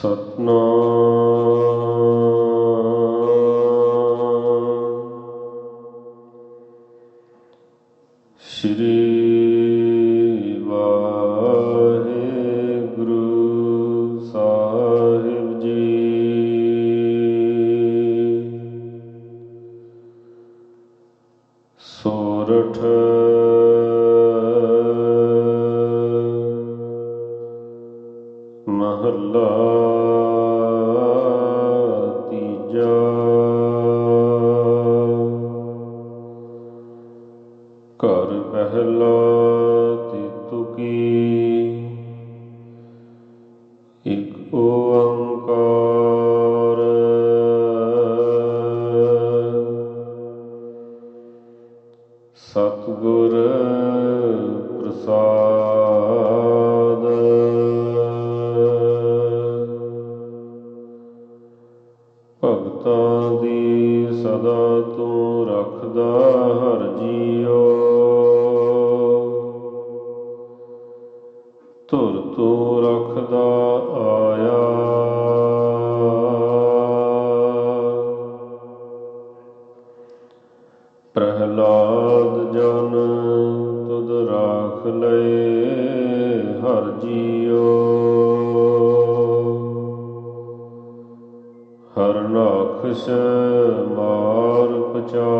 ਸਤਨਾਮ। ਸ਼੍ਰੀ ਵਾਹਿਗੁਰੂ ਸਾਹਿਬ ਜੀ। ਸੋਰਠ ਪਹਿਲਾ ਤਿਤੁ ਕੀ ਇਕ ਓੰਕਾਰ। ਸਤਿਗੁਰ ਪ੍ਰਸਾਦ। ਭਗਤਾਂ ਦੀ ਸਦਾ ਤੂੰ ਪ੍ਰਹਿਲਾਦ ਜਨ ਤੁਧ ਰਾਖ ਲਏ ਹਰ ਜੀਓ ਹਰ ਨਾਖਸ਼ ਮਾਰ ਪਚਾ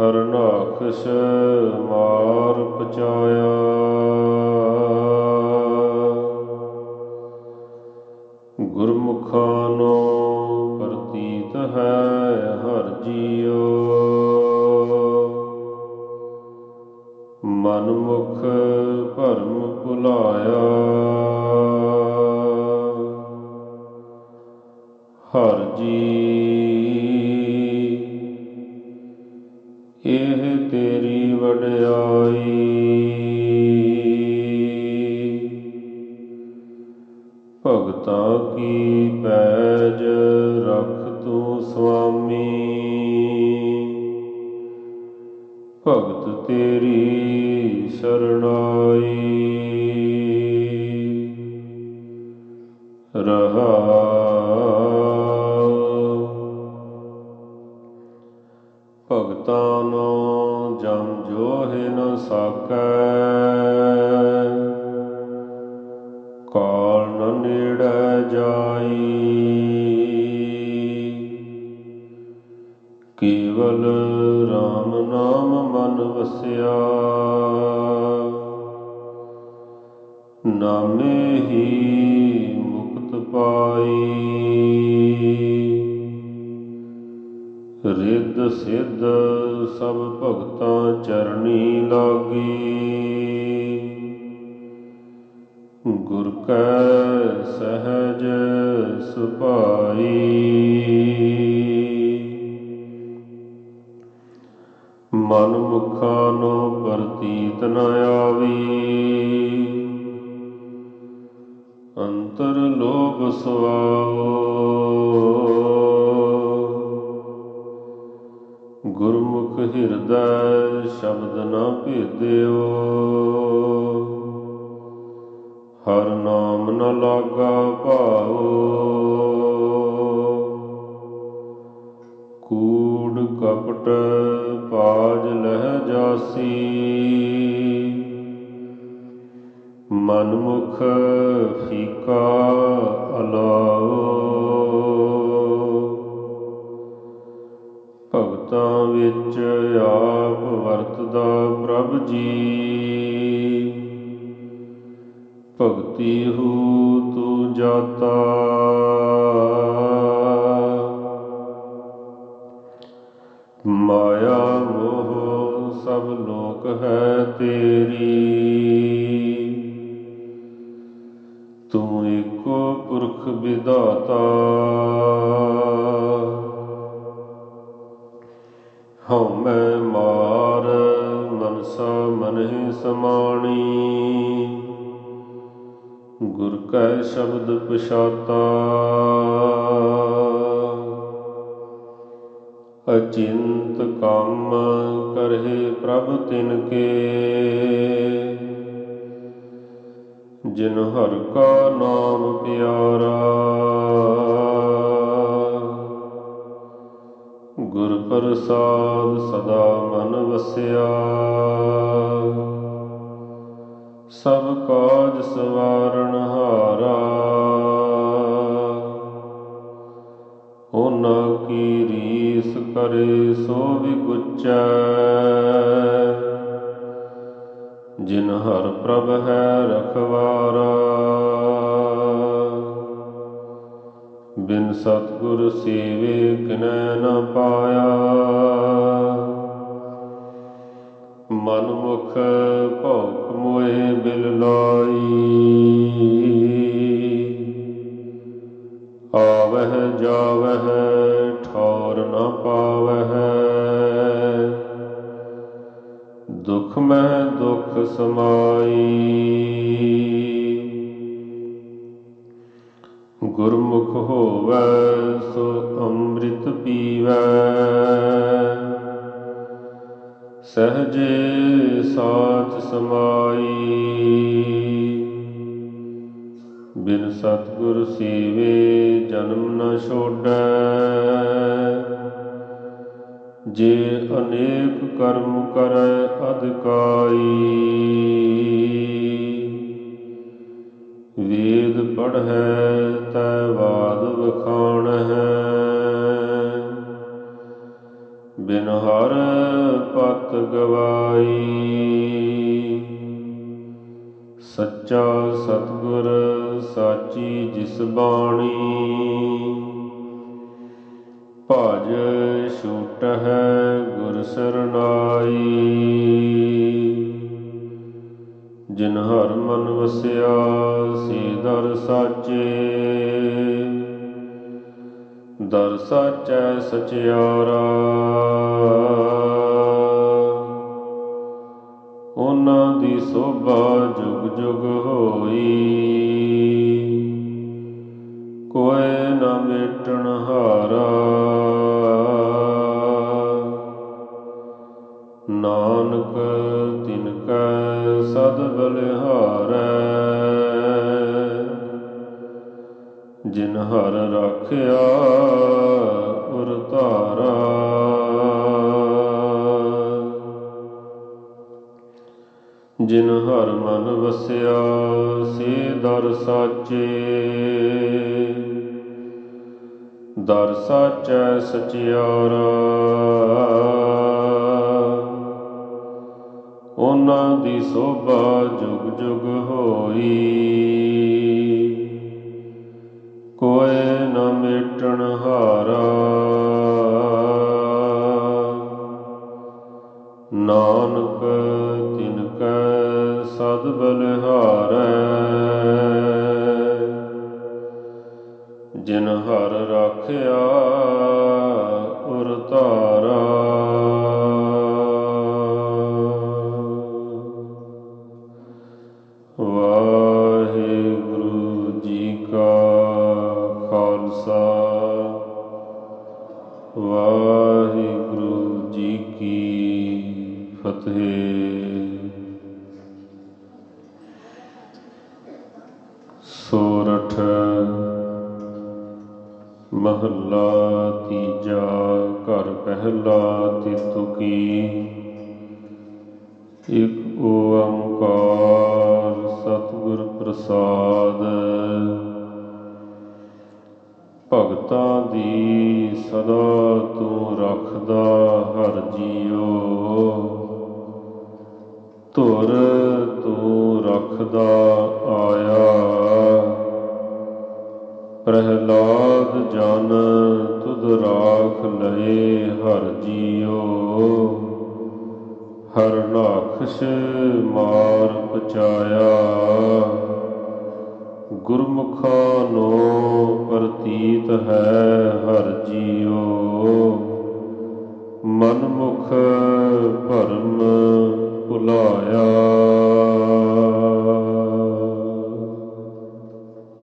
ਹਰਨਾਖਸ਼ ਮਾਰ ਪਚਾਇਆ। ਗੁਰਮੁਖਾਂ ਨੂੰ ਪ੍ਰਤੀਤ ਹੈ ਹਰ ਜੀਓ ਮਨਮੁਖ ਭਰਮ ਭੁਲਾਇਆ। ਵਡਿਆਈ ਭਗਤਾਂ ਕੀ ਪੈਜ ਰਖ ਤੂੰ ਸੁਆਮੀ? ਭਗਤ ਤੇਰੀ ਸਰਣਾਈ। ਰਹਾ ਕੇਵਲ RAM ਨਾਮ ਮਨ ਵਸਿਆ। ਨਾਮੇ ਹੀ ਮੁਕਤ ਪਾਈ। ਰਿੱਧ ਸਿੱਧ ਸਭ ਭਗਤਾਂ ਚਰਣੀ ਲਾਗੀ। ਗੁਰ ਕੈ ਸਹਜ ਸੁਭਾਈ। ਮਨ ਮੁਖਾਂ ਨੂੰ ਪ੍ਰਤੀਤ ਨ ਆਵੀ। ਅੰਤਰ ਲੋਭ ਸੁਆਓ। ਗੁਰਮੁਖ ਹਿਰਦੈ ਸ਼ਬਦ ਨ ਭੇਦਿਓ। ਹਰ ਨਾਮ ਨ ਲਾਗਾ ਭਾਉ। ਕੂੜ ਕਪਟ ਪਾਜ ਲਹਿ ਜਾਸੀ। ਮਨਮੁਖ ਫੀਕਾ ਅਲਾਓ। ਭਗਤਾਂ ਵਿੱਚ ਆਪ ਵਰਤਦਾ ਪ੍ਰਭ ਜੀ। ਭਗਤੀ ਹੂ ਤੂੰ ਜਾਤਾ। ਤੂੰ ਏਕੋ ਪੁਰਖ ਵਿਦਾਤਾ ਹਉ ਮੈਂ ਮਾਰ, ਮਨਸਾ ਮਨਹਿ ਸਮਾਣੀ। ਗੁਰ ਕੈ ਸ਼ਬਦ ਪਛਾਤਾ। ਅਚਿੰਤ ਕੰਮ ਕਰਹਿ ਪ੍ਰਭ ਤਿਨ ਕੇ। ਜਿਨ ਹਰ ਕਾ ਨਾਮ ਪਿਆਰਾ। ਗੁਰ ਪ੍ਰਸਾਦ ਸਦਾ ਮਨ ਵਸਿਆ। ਸਭ ਕਾਜ ਸਵਾਰਨ ਹਾਰਾ। ਉਹਨਾਂ ਕੀ ਰੀਸ ਕਰੇ ਸੋ ਵੀ ਵਿਗੁਚੈ ਜਿਨ ਹਰ ਪ੍ਰਭ ਹੈ ਰਖਵਾਰਾ। ਬਿਨ ਸਤਿਗੁਰ ਸੇਵੇ ਕਿਨੈ ਨ ਪਾਇਆ। ਮਨ ਮੁਖ ਭੌਕ ਮੋਏ ਬਿਲ ਲਾਈ। ਆਵਹਿ ਜਾਵਹਿ ਠੌਰ ਨ ਪਾਵਹਿ। ਦੁਖ ਮਹਿ ਦੁਖ ਸਮਾਈ। ਗੁਰਮੁਖ ਹੋਵੈ, ਸੋ ਅੰਮ੍ਰਿਤ ਪੀਵੈ। ਸਹਜੇ ਸਾਚ ਸਮਾਈ। ਬਿਨ ਸਤਿਗੁਰ ਸੇਵੇ ਜਨਮ ਨ ਛੋਡੈ ਜੇ ਅਨੇਕ ਕਰਮ ਕਰੈ ਅਧਿਕਾਈ ਵੇਦ ਪੜ੍ਹੈ ਤੈ ਬਾਦ ਵਖਾਣਹਿ। ਬਿਨ ਹਰ ਪਤ ਗਵਾਈ। ਸੱਚਾ ਸਤਿਗੁਰ ਸਾਚੀ ਜਿਸ ਬਾਣੀ। ਭਜ ਛੂਟ ਹੈ ਗੁਰ ਸਰਨਾਈ ਜਿਨ ਹਰ ਮਨ ਵਸਿਆ ਸੇ ਦਰ ਸਾਚੇ। ਦਰ ਸਾਚੈ ਸਚਿਆਰਾ। ਸਦ ਬਲਿਹਾਰੈ, ਜਿਨ ਹਰ ਰਾਖਿਆ ਉਰ ਧਾਰਾ। ਜਿਨ ਹਰ ਮਨ ਵਸਿਆ, ਸੇ ਦਰ ਸਾਚੇ। ਦਰ ਸਾਚੈ ਸਚਿਆਰਾ ਦੀ ਸੋਭਾ ਜੁਗ ਜੁਗ ਹੋਈ। ਮਹੱਲਾ ਤੀਜਾ, ਘਰ ਪਹਿਲਾ ਤਿਤੁਕੀ ਇਕ ਓੰਕਾਰ ਸਤਿਗੁਰ ਪ੍ਰਸਾਦ। ਭਗਤਾਂ ਦੀ ਸਦਾ ਤੂੰ ਰੱਖਦਾ ਹਰ ਜੀਓ। ਧੁਰ ਤੂੰ ਰੱਖਦਾ ਮਾਰ ਪਚਾਇਆ। ਗੁਰਮੁਖਾਂ ਨੂੰ ਪ੍ਰਤੀਤ ਹੈ ਹਰ ਜੀਓ ਮਨ ਭਰਮ ਭੁਲਾਇਆ।